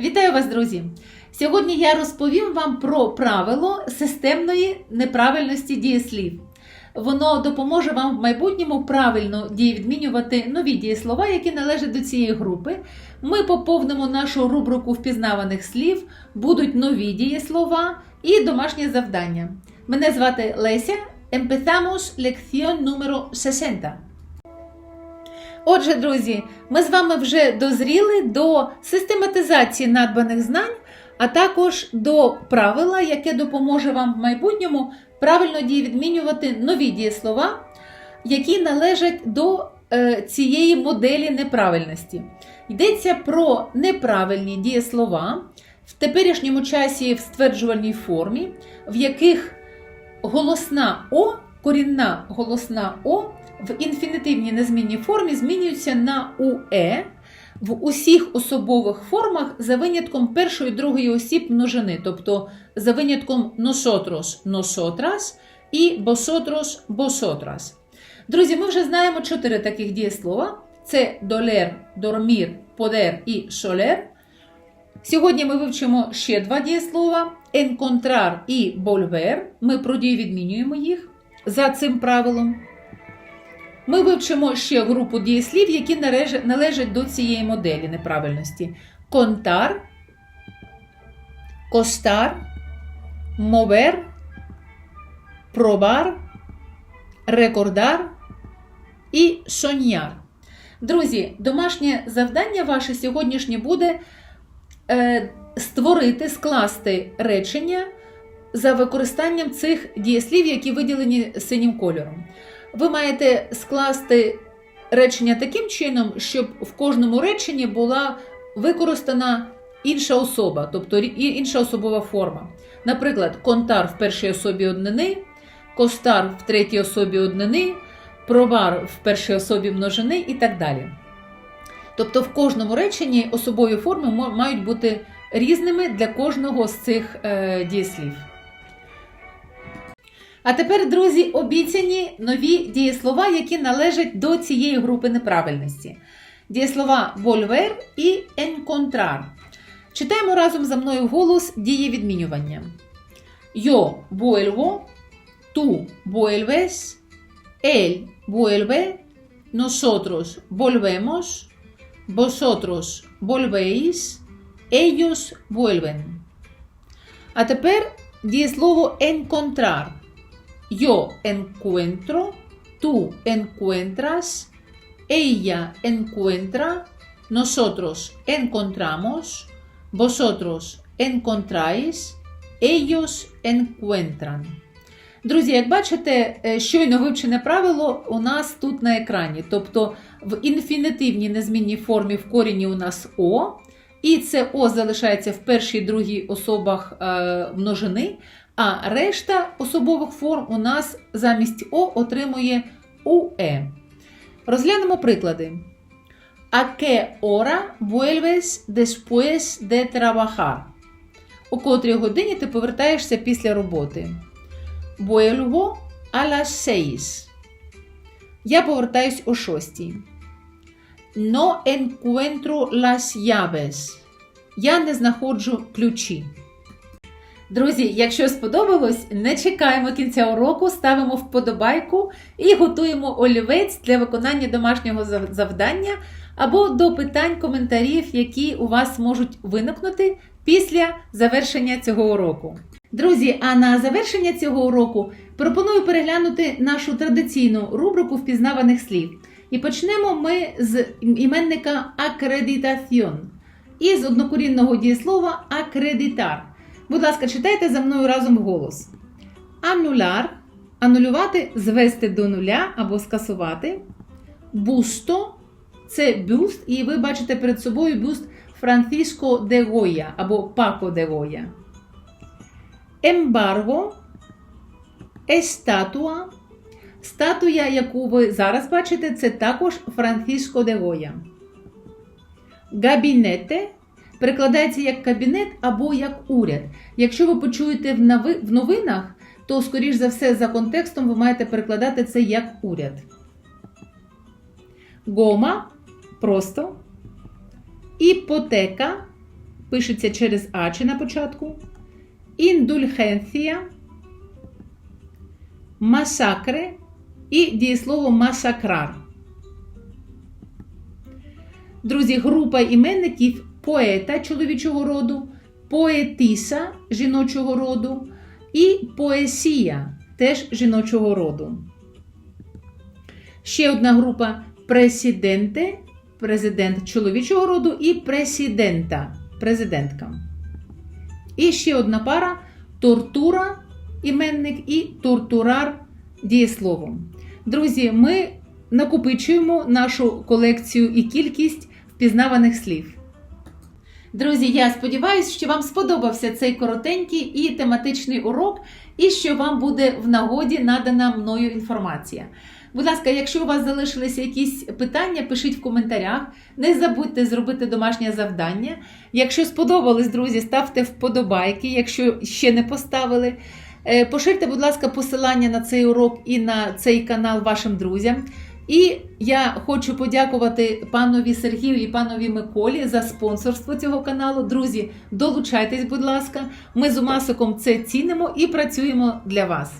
Вітаю вас, друзі! Сьогодні я розповім вам про правило системної неправильності дієслів. Воно допоможе вам в майбутньому правильно дієвідмінювати нові дієслова, які належать до цієї групи. Ми поповнимо нашу рубрику впізнаваних слів, будуть нові дієслова і домашнє завдання. Мене звати Леся. Empezamos lección número 60. Отже, друзі, ми з вами вже дозріли до систематизації надбаних знань, а також до правила, яке допоможе вам в майбутньому правильно дієвідмінювати нові дієслова, які належать до е, цієї моделі неправильності. Йдеться про неправильні дієслова в теперішньому часі в стверджувальній формі, в яких голосна О, корінна голосна О в інфінітивній незмінній формі змінюється на УЕ в усіх особових формах за винятком першої і другої осіб множини, тобто за винятком nosotros, nosotras і vosotros, vosotras. Друзі, ми вже знаємо чотири таких дієслова: це долер, дормір, подер і шолер. Сьогодні ми вивчимо ще два дієслова: encontrar і volver. Ми про дію відмінюємо їх за цим правилом. Ми вивчимо ще групу дієслів, які належать до цієї моделі неправильності: контар, костар, мовер, пробар, рекордар і соньяр. Друзі, домашнє завдання ваше сьогоднішнє буде е, створити, скласти речення за використанням цих дієслів, які виділені синім кольором ви маєте скласти речення таким чином, щоб в кожному реченні була використана інша особа, тобто інша особова форма. Наприклад, контар в першій особі однини, костар в третій особі однини, провар в першій особі множини і так далі. Тобто, в кожному реченні особові форми мають бути різними для кожного з цих е, дієслів. А тепер, друзі, обіцяні нові дієслова, які належать до цієї групи неправильності. Дієслова volver і encontrar. Читаємо разом за мною голос дієвідмінювання. Yo vuelvo, tú vuelves, él vuelve, nosotros volvemos, vosotros volvéis, ellos vuelven. А тепер дієслово encontrar. Yo encuentro, tú encuentras, ella encuentra, nosotros encontramos, vosotros encontráis, ellos encuentran. Друзі, як бачите, щойно вивчене правило у нас тут на екрані. Тобто в інфінітивній незмінній формі в корінні у нас О, і це О залишається в першій другій особах множини, а решта особових форм у нас замість О отримує УЕ. Розглянемо приклади. ¿A qué hora vuelves después de trabajar? У котрій годині ти повертаєшся після роботи. Vuelvo a las seis. Я повертаюсь о шостій. No encuentro las llaves. Я не знаходжу ключі. Друзі, якщо сподобалось, не чекаємо кінця уроку, ставимо вподобайку і готуємо олівець для виконання домашнього завдання або до питань, коментарів, які у вас можуть виникнути після завершення цього уроку. Друзі, а на завершення цього уроку пропоную переглянути нашу традиційну рубрику впізнаваних слів. І почнемо ми з іменника акредитаціон і з однокорінного дієслова акредитар. Будь ласка, читайте за мною разом голос. Ануляр анулювати, звести до нуля або скасувати. Бусто це бюст, і ви бачите перед собою бюст Франциско де Гоя або Пако де Гоя. Ембарго естатуа. Статуя, яку ви зараз бачите, це також Франциско де Гоя. Габінете перекладається як кабінет або як уряд. Якщо ви почуєте в новинах, то, скоріш за все, за контекстом ви маєте перекладати це як уряд. Гома просто. Іпотека пишеться через Ачі на початку. Індульгенція, масакре і дієслово масакрар. Друзі, група іменників поета чоловічого роду, поетиса жіночого роду і поесія теж жіночого роду. Ще одна група пресіденте, президент чоловічого роду, і пресідента, президентка. І ще одна пара тортура, іменник і тортурар дієслово. Друзі, ми накопичуємо нашу колекцію і кількість впізнаваних слів. Друзі, я сподіваюся, що вам сподобався цей коротенький і тематичний урок, і що вам буде в нагоді надана мною інформація. Будь ласка, якщо у вас залишилися якісь питання, пишіть в коментарях. Не забудьте зробити домашнє завдання. Якщо сподобались, друзі, ставте вподобайки, якщо ще не поставили. Е, Поширте, будь ласка, посилання на цей урок і на цей канал вашим друзям. І я хочу подякувати панові Сергію і панові Миколі за спонсорство цього каналу. Друзі, долучайтесь, будь ласка. Ми з Умасиком це цінимо і працюємо для вас.